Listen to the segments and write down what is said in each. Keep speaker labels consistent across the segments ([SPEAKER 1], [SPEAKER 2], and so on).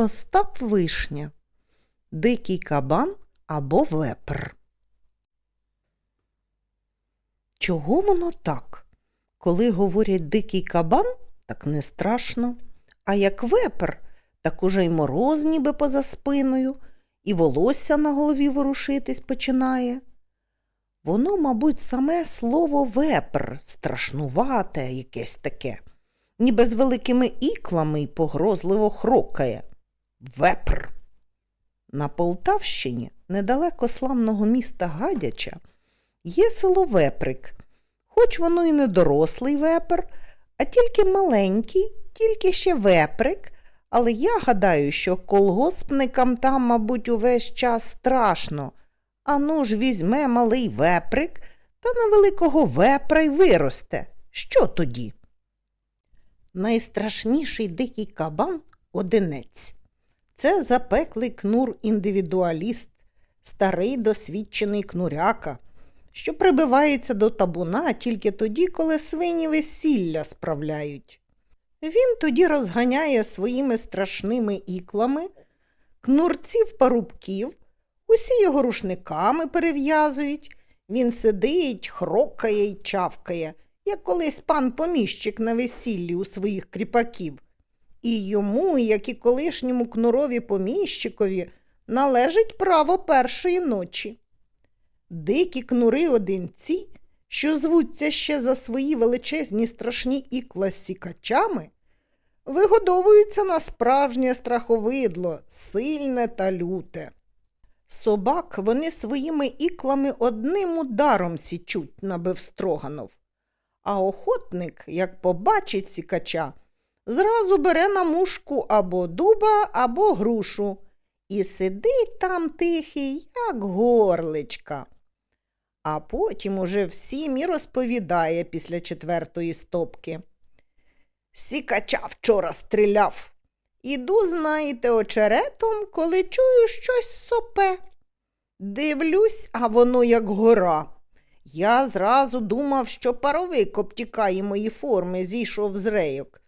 [SPEAKER 1] Остап Вишня, Дикий кабан або вепр. Чого воно так? Коли говорять дикий кабан, так не страшно, а як вепр, так уже й мороз ніби поза спиною, і волосся на голові ворушитись починає. Воно, мабуть, саме слово вепр, страшнувате якесь таке, ніби з великими іклами й погрозливо хрокає. Вепр. На Полтавщині, недалеко славного міста Гадяча, є село Веприк, хоч воно і не дорослий вепр, а тільки маленький, тільки ще веприк. Але я гадаю, що колгоспникам там, мабуть, увесь час страшно. Ану ж візьме малий веприк та на великого вепра й виросте. Що тоді? Найстрашніший дикий кабан одинець. Це запеклий кнур індивідуаліст, старий досвідчений кнуряка, що прибивається до табуна тільки тоді, коли свині весілля справляють. Він тоді розганяє своїми страшними іклами, кнурців парубків, усі його рушниками перев'язують. Він сидить, хрокає й чавкає, як колись пан поміщик на весіллі у своїх кріпаків. І йому, як і колишньому кнурові поміщикові, належить право першої ночі. Дикі кнури одинці, що звуться ще за свої величезні страшні ікла сікачами, вигодовуються на справжнє страховидло, сильне та люте. Собак вони своїми іклами одним ударом січуть, набив строганов. А охотник, як побачить сікача, зразу бере на мушку або дуба, або грушу і сидить там тихий, як горличка. А потім уже всім і розповідає після четвертої стопки. Сікача вчора стріляв. Іду, знаєте, очеретом, коли чую щось сопе. Дивлюсь, а воно як гора. Я зразу думав, що паровик обтікає мої форми, зійшов з рейок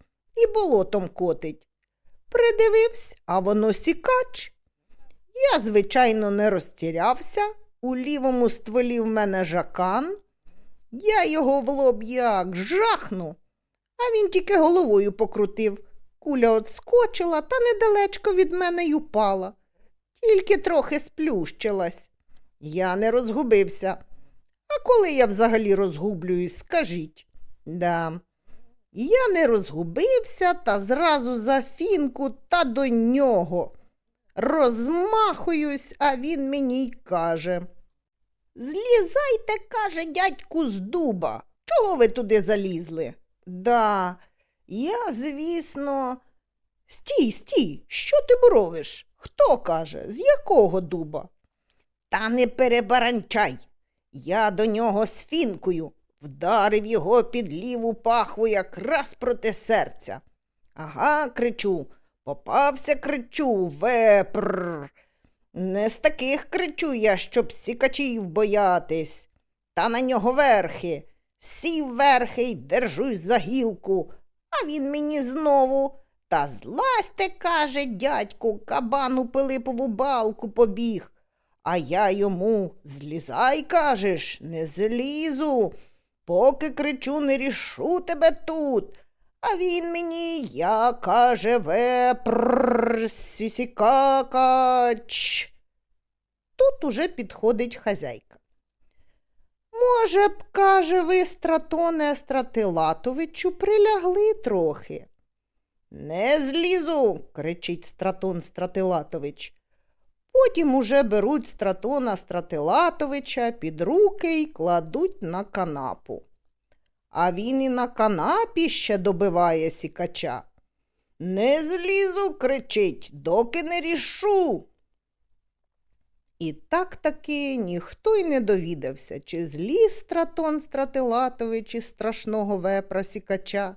[SPEAKER 1] і болотом котить. Придивився, а воно сікач. Я, звичайно, не розтірявся. У лівому стволі в мене жакан. Я його в лоб як жахну, а він тільки головою покрутив. Куля отскочила та недалечко від мене й упала. Тільки трохи сплющилась. Я не розгубився. А коли я взагалі розгублююсь, скажіть. Да. Я не розгубився та зразу за фінку та до нього. Розмахуюсь, а він мені й каже. Злізайте, каже дядьку, з дуба. Чого ви туди залізли? Да, я, звісно. Стій, стій, що ти боровиш? Хто каже, з якого дуба? Та не перебаранчай. Я до нього з фінкою вдарив його під ліву пахву якраз проти серця. Ага, кричу, попався, кричу, вепр. Не з таких кричу я, щоб сікачів боятись. Та на нього верхи. Сів верхи й держусь за гілку, а він мені знову. Та злазьте, каже дядьку, кабану Пилипову балку побіг. А я йому злізай, кажеш, не злізу. Поки кричу, не рішу тебе тут. А він мені, я, каже, вепр, сісікакач. Тут уже підходить хазяйка. Може б, каже ви, стратоне Стратилатовичу, прилягли трохи. Не злізу, кричить стратон Стратилатович. Потім уже беруть стратона Стратилатовича під руки й кладуть на канапу. А він і на канапі ще добиває сікача. Не злізу, кричить, доки не рішу. І так таки ніхто й не довідався, чи зліз стратон Стратилатович із страшного вепра сікача,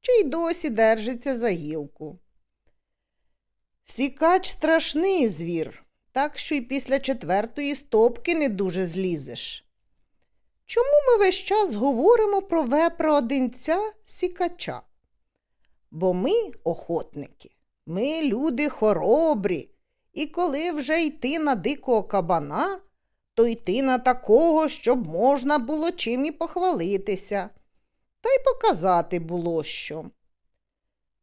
[SPEAKER 1] чи й досі держиться за гілку. Сікач страшний звір, так що й після четвертої стопки не дуже злізеш. Чому ми весь час говоримо про вепра одинця сікача? Бо ми, охотники, Ми люди хоробрі, і коли вже йти на дикого кабана, то йти на такого, щоб можна було чим і похвалитися, та й показати було що.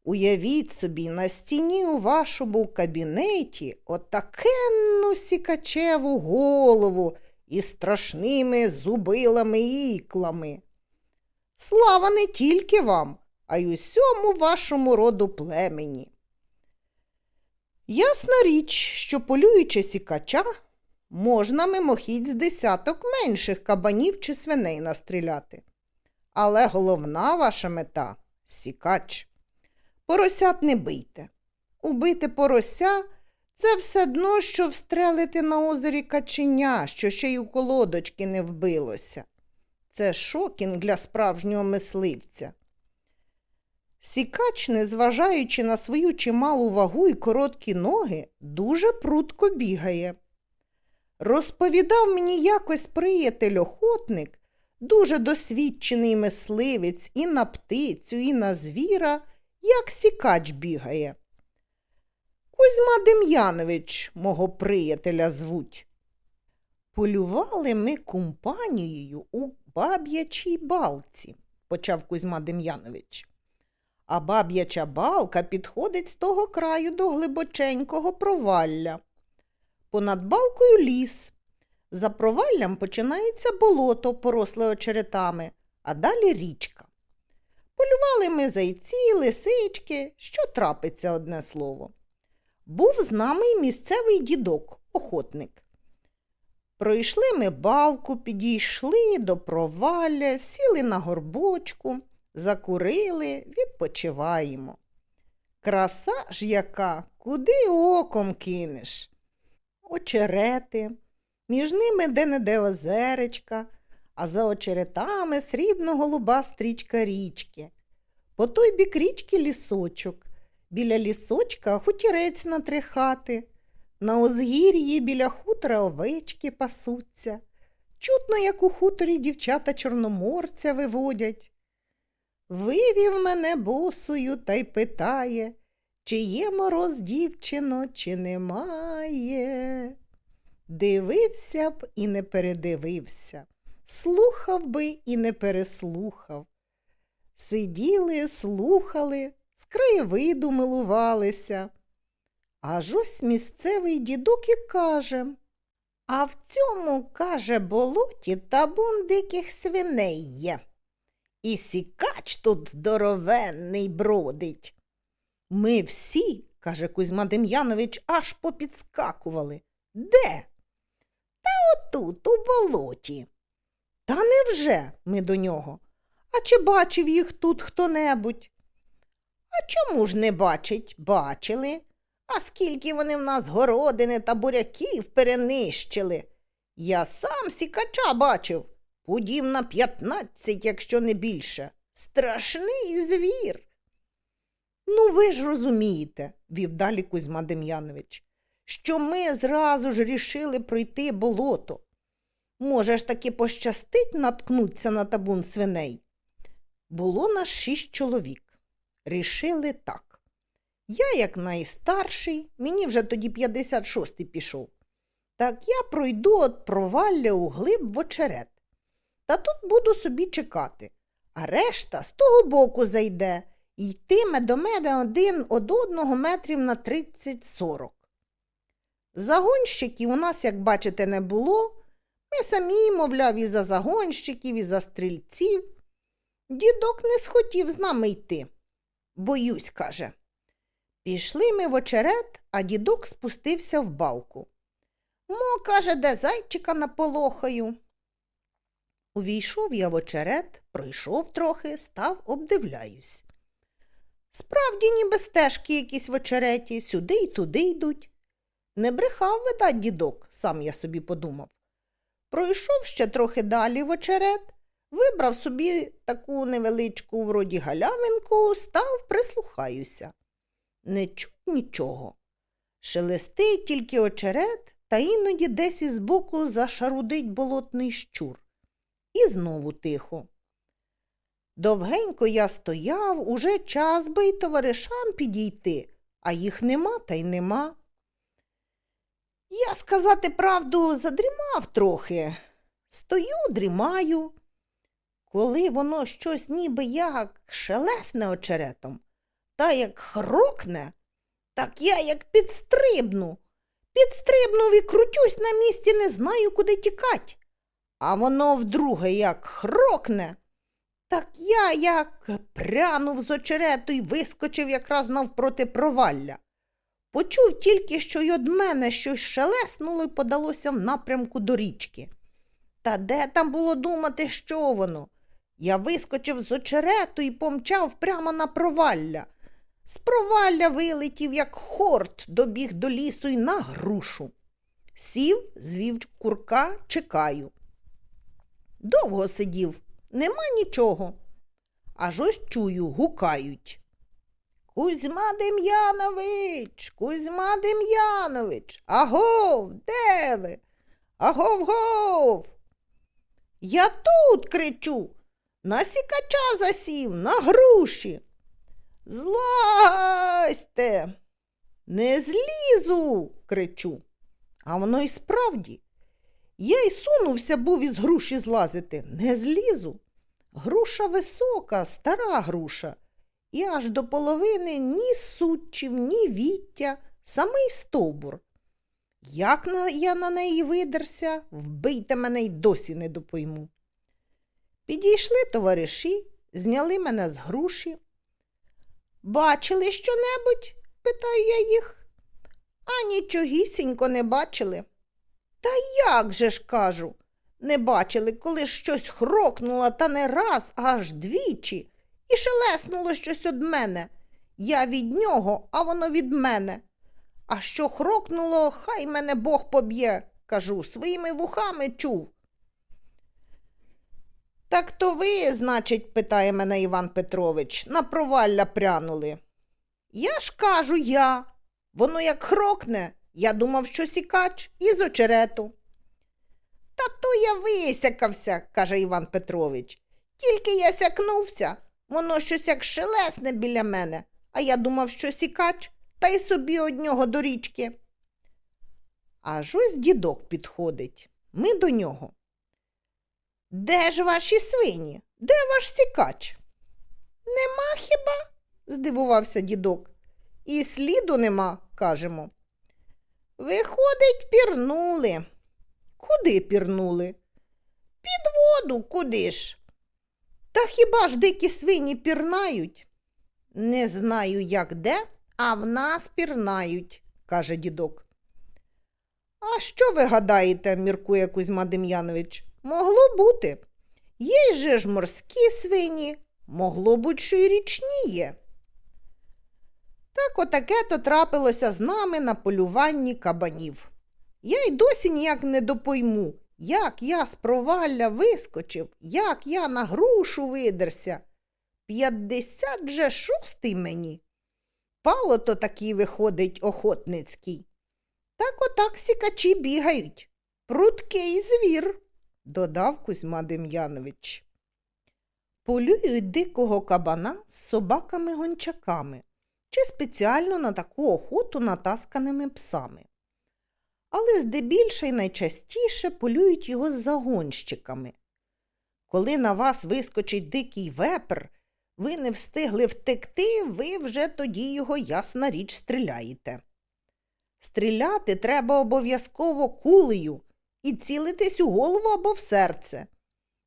[SPEAKER 1] Уявіть собі, на стіні у вашому кабінеті отакенну сікачеву голову із страшними зубилами і іклами. Слава не тільки вам, а й усьому вашому роду племені. Ясна річ, що полюючи сікача, можна мимохідь з десяток менших кабанів чи свиней настріляти. Але головна ваша мета сікач. Поросят не бийте. Убити порося це все дно, що встрелити на озері каченя, що ще й у колодочки не вбилося. Це шокінг для справжнього мисливця. Сікач, незважаючи на свою чималу вагу і короткі ноги, дуже прудко бігає. Розповідав мені якось приятель-охотник, дуже досвідчений мисливець і на птицю, і на звіра, як сікач бігає. Кузьма Дем'янович, мого приятеля звуть. Полювали ми компанією у баб'ячій балці, почав Кузьма Дем'янович. А баб'яча балка підходить з того краю до глибоченького провалля. Понад балкою ліс. За проваллям починається болото, поросле очеретами, а далі річка. Полювали ми зайці, лисички, що трапиться одне слово. Був з нами й місцевий дідок, охотник. Пройшли ми балку, підійшли до провалля, сіли на горбочку, закурили, відпочиваємо. Краса ж яка, куди оком кинеш? Очерети, між ними де-не-де озеречка, а за очеретами срібно-голуба стрічка річки. По той бік річки лісочок. Біля лісочка хутірець на три хати. На узгір'ї біля хутора овечки пасуться. Чутно, як у хуторі дівчата чорноморця виводять. Вивів мене босою та й питає, чи є мороз, дівчино, чи немає. Дивився б і не передивився, слухав би і не переслухав. Сиділи, слухали, з краєвиду милувалися. Аж ось місцевий дідок і каже. А в цьому, каже, болоті табун диких свиней є. І сікач тут здоровенний бродить. Ми всі, каже Кузьма Дем'янович, аж попідскакували. Де? Та отут, у болоті. Та невже ми до нього? А чи бачив їх тут хто-небудь? А чому ж не бачить? Бачили. А скільки вони в нас городини та буряків перенищили. Я сам сікача бачив, пудів на п'ятнадцять, якщо не більше. Страшний звір. Ну, ви ж розумієте, вів далі Кузьма Дем'янович, що ми зразу ж рішили пройти болото. Може ж таки пощастить наткнуться на табун свиней. Було нас шість чоловік. Рішили так. Я, як найстарший, мені вже тоді 56-й пішов. Так я пройду от провалля у глиб в очерет. Та тут буду собі чекати. А решта з того боку зайде йтиме до мене один од одного метрів на 30-40. Загонщиків у нас, як бачите, не було. Ми самі, мовляв, і за загонщиків, і за стрільців. Дідок не схотів з нами йти. Боюсь, каже. Пішли ми в очерет, а дідок спустився в балку. Мо, каже, де зайчика наполохаю. Увійшов я в очерет, пройшов трохи, став, обдивляюсь. Справді, ніби стежки якісь в очереті, сюди й туди йдуть. Не брехав, видать, дідок, сам я собі подумав. Пройшов ще трохи далі в очерет, вибрав собі таку невеличку вроді галявинку, став, прислухаюся. Не чуть нічого. Шелестить тільки очерет, та іноді десь із боку зашарудить болотний щур. І знову тихо. Довгенько я стояв, уже час би й товаришам підійти, а їх нема та й нема. Я, сказати правду, задрімав трохи. Стою, дрімаю. Коли воно щось ніби як шелесне очеретом, та як хрокне, так я як підстрибну. Підстрибнув і крутюсь на місці, не знаю, куди тікать. А воно вдруге як хрокне. Так я як прянув з очерету і вискочив якраз навпроти провалля. Почув тільки, що й од мене щось шелеснуло і подалося в напрямку до річки. Та де там було думати, що воно? Я вискочив з очерету і помчав прямо на провалля. З провалля вилетів, як хорт, добіг до лісу й на грушу. Сів, звів курка, чекаю. Довго сидів, нема нічого. Аж ось чую, гукають. Кузьма Дем'янович, Кузьма Дем'янович, агов, де ви? Агов гов. Я тут кричу, на сікача засів, на груші. Злазьте. Не злізу, кричу. А воно й справді. Я й сунувся був із груші злазити, не злізу. Груша висока, стара груша, і аж до половини ні сучів, ні віття, самий стовбур. Як я на неї видерся, вбийте мене й досі не допойму. Підійшли товариші, зняли мене з груші. Бачили що-небудь? питаю я їх. А нічогісінько не бачили. Та як же ж кажу, не бачили, коли щось хрокнуло та не раз, аж двічі, і шелеснуло щось од мене. Я від нього, а воно від мене. А що хрокнуло, хай мене Бог поб'є, кажу, своїми вухами чув. Так то ви, значить, питає мене Іван Петрович, на провалля прянули. Я ж кажу я. Воно як хрокне, я думав, що сікач із очерету. Та то я висякався, каже Іван Петрович. Тільки я сякнувся, воно щось як шелесне біля мене, а я думав, що сікач, та й собі од нього до річки. Аж ось дідок підходить. Ми до нього. Де ж ваші свині? Де ваш сікач? Нема хіба? здивувався дідок. І сліду нема, кажемо. Виходить, пірнули. Куди пірнули? Під воду куди ж? Та хіба ж дикі свині пірнають? Не знаю, як де, а в нас пірнають, каже дідок. А що ви гадаєте, міркує Кузьма Дем'янович? Могло бути. Є же ж морські свині, могло бути, що й річні є. Так отаке то трапилося з нами на полюванні кабанів. Я й досі ніяк не допойму, як я з провалля вискочив, як я на грушу видерся. П'ятдесят же шостий мені. Пало то такий виходить охотницький. Так отак сікачі бігають. Прудкий звір, додав Кузьма Дем'янович. Полюють дикого кабана з собаками-гончаками чи спеціально на таку охоту натасканими псами. Але здебільше й найчастіше полюють його з загонщиками. Коли на вас вискочить дикий вепр, ви не встигли втекти, ви вже тоді його, ясна річ, стріляєте. Стріляти треба обов'язково кулею і цілитись у голову або в серце.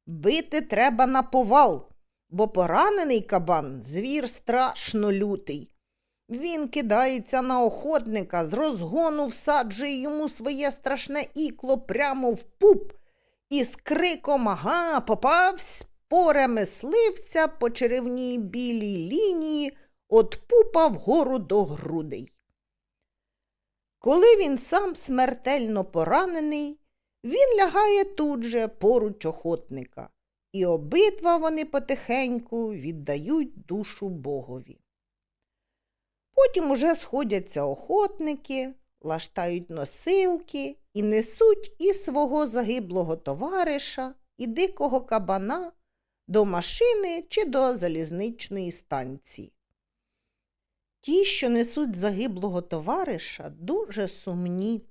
[SPEAKER 1] Бити треба на повал, бо поранений кабан звір страшно лютий. Він кидається на охотника, з розгону всаджує йому своє страшне ікло прямо в пуп і з криком ага, попав споре мисливця по черевній білій лінії от пупа вгору до грудей. Коли він сам смертельно поранений, він лягає тут же поруч охотника, і обидва вони потихеньку віддають душу Богові. Потім уже сходяться охотники, лаштають носилки і несуть і свого загиблого товариша, і дикого кабана до машини чи до залізничної станції. Ті, що несуть загиблого товариша, дуже сумні,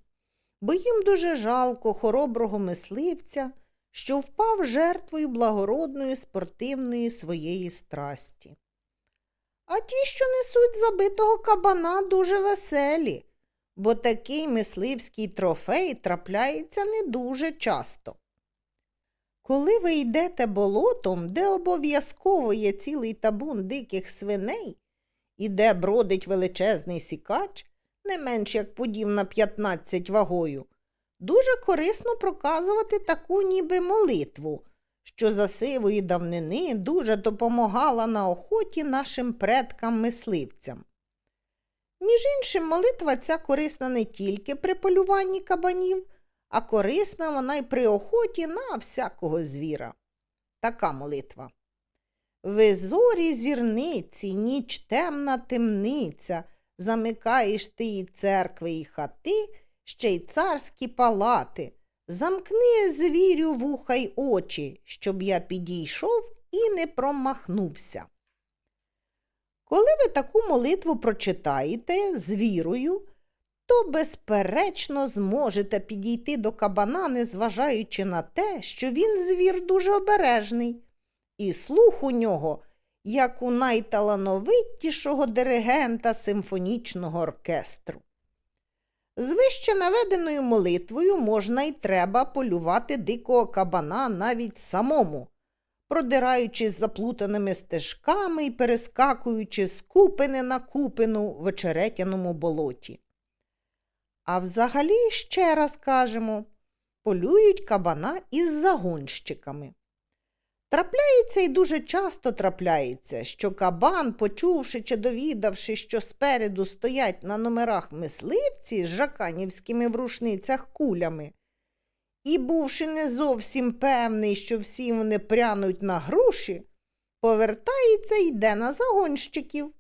[SPEAKER 1] бо їм дуже жалко хороброго мисливця, що впав жертвою благородної спортивної своєї страсті. А ті, що несуть забитого кабана, дуже веселі, бо такий мисливський трофей трапляється не дуже часто. Коли ви йдете болотом, де обов'язково є цілий табун диких свиней, і де бродить величезний сікач, не менш як подів на 15 вагою, дуже корисно проказувати таку ніби молитву, що за сивої давнини дуже допомагала на охоті нашим предкам-мисливцям. Між іншим, молитва ця корисна не тільки при полюванні кабанів, а корисна вона й при охоті на всякого звіра. Така молитва. Ви зорі зірниці, ніч темна темниця, замикаєш ти і церкви, і хати, ще й царські палати. Замкни, звірю, вуха й очі, щоб я підійшов і не промахнувся. Коли ви таку молитву прочитаєте з вірою, то, безперечно, зможете підійти до кабана, незважаючи на те, що він звір дуже обережний, і слух у нього, як у найталановитішого диригента симфонічного оркестру. З вище наведеною молитвою можна і треба полювати дикого кабана навіть самому, продираючись заплутаними стежками і перескакуючи з купини на купину в очеретяному болоті. А взагалі, ще раз кажемо, полюють кабана із загонщиками. Трапляється і дуже часто трапляється, що кабан, почувши чи довідавши, що спереду стоять на номерах мисливці з жаканівськими в рушницях кулями, і, бувши не зовсім певний, що всі вони прянуть на груші, повертається і йде на загонщиків.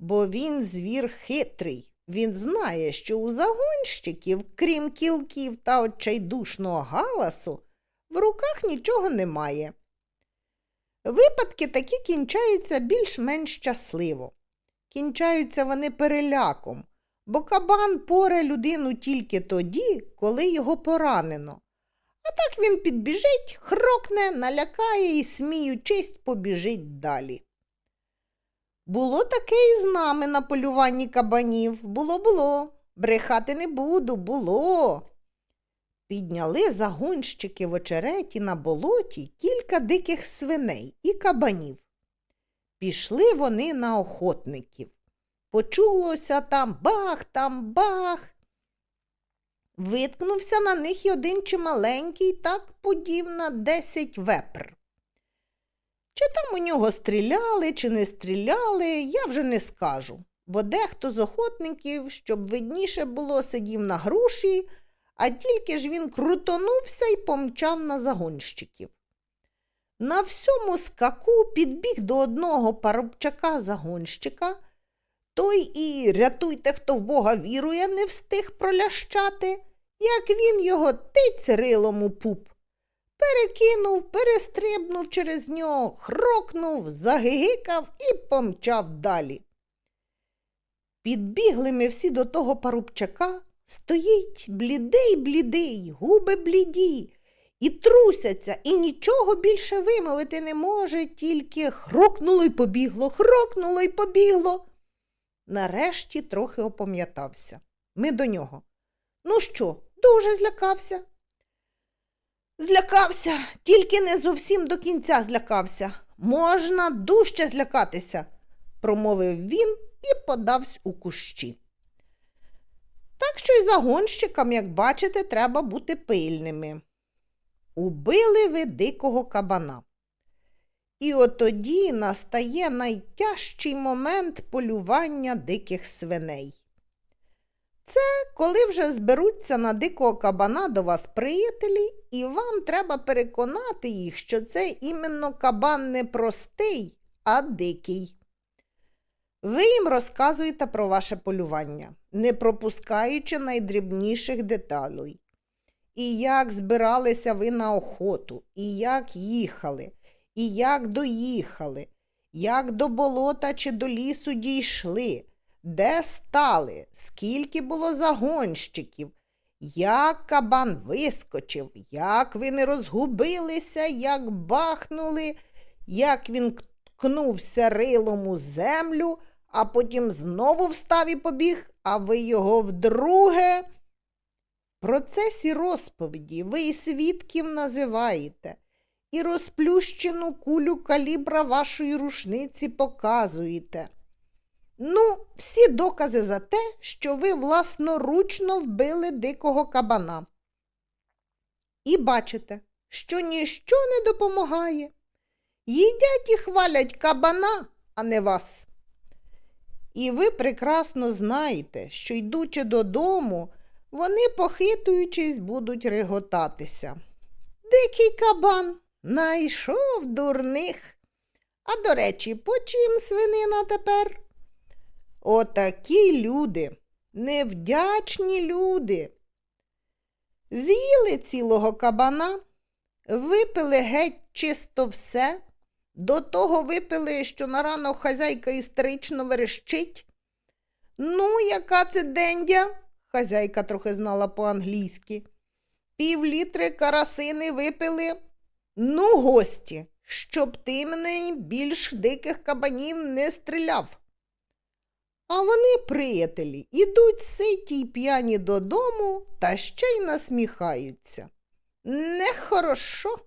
[SPEAKER 1] Бо він звір хитрий. Він знає, що у загонщиків, крім кілків та отчайдушного галасу, в руках нічого немає. Випадки такі кінчаються більш-менш щасливо. Кінчаються вони переляком, бо кабан поре людину тільки тоді, коли його поранено. А так він підбіжить, хрокне, налякає і, сміючись, побіжить далі. Було таке і з нами на полюванні кабанів. Було, було. Брехати не буду, було. Підняли загонщики в очереті на болоті кілька диких свиней і кабанів. Пішли вони на охотників. Почулося там бах, там бах. Виткнувся на них й один чималенький, так подів на десять вепр. Чи там у нього стріляли, чи не стріляли, я вже не скажу, бо дехто з охотників, щоб видніше було, сидів на груші, а тільки ж він крутонувся і помчав на загонщиків. На всьому скаку підбіг до одного парубчака загонщика. Той і рятуйте, хто в Бога вірує, не встиг пролящати, як він його тиць рилом у пуп. Перекинув, перестрибнув через нього, хрокнув, загигикав і помчав далі. Підбігли ми всі до того парубчака, стоїть блідий, блідий, губи бліді, і трусяться, і нічого більше вимовити не може, тільки хрокнуло й побігло, хрокнуло й побігло. Нарешті трохи опам'ятався. Ми до нього. Ну що, дуже злякався? Злякався, тільки не зовсім до кінця злякався. Можна дужче злякатися, промовив він і подався у кущі. Так що й загонщикам, як бачите, треба бути пильними. Убили ви дикого кабана. І от тоді настає найтяжчий момент полювання диких свиней. Це коли вже зберуться на дикого кабана до вас приятелі, і вам треба переконати їх, що це іменно кабан не простий, а дикий. Ви їм розказуєте про ваше полювання, не пропускаючи найдрібніших деталей. І як збиралися ви на охоту, і як їхали, і як доїхали, як до болота чи до лісу дійшли, де стали, скільки було загонщиків, як кабан вискочив, як ви не розгубилися, як бахнули, як він ткнувся рилом у землю, а потім знову встав і побіг, а ви його вдруге. В процесі розповіді ви і свідків називаєте, і розплющену кулю калібра вашої рушниці показуєте. Ну, всі докази за те, що ви власноручно вбили дикого кабана. І бачите, що ніщо не допомагає. Їдять і хвалять кабана, а не вас. І ви прекрасно знаєте, що, йдучи додому, вони, похитуючись, будуть реготатися. Дикий кабан найшов дурних. А до речі, по чим свинина тепер? Отакі люди, невдячні люди. З'їли цілого кабана, випили геть чисто все, до того випили, що на ранок хазяйка істерично верещить. Ну, яка це дендя? Хазяйка трохи знала по-англійськи. Пів літри карасини випили. Ну, гості, щоб ти мене більш диких кабанів не стріляв. А вони, приятелі, ідуть ситі й п'яні додому та ще й насміхаються. Нехорошо.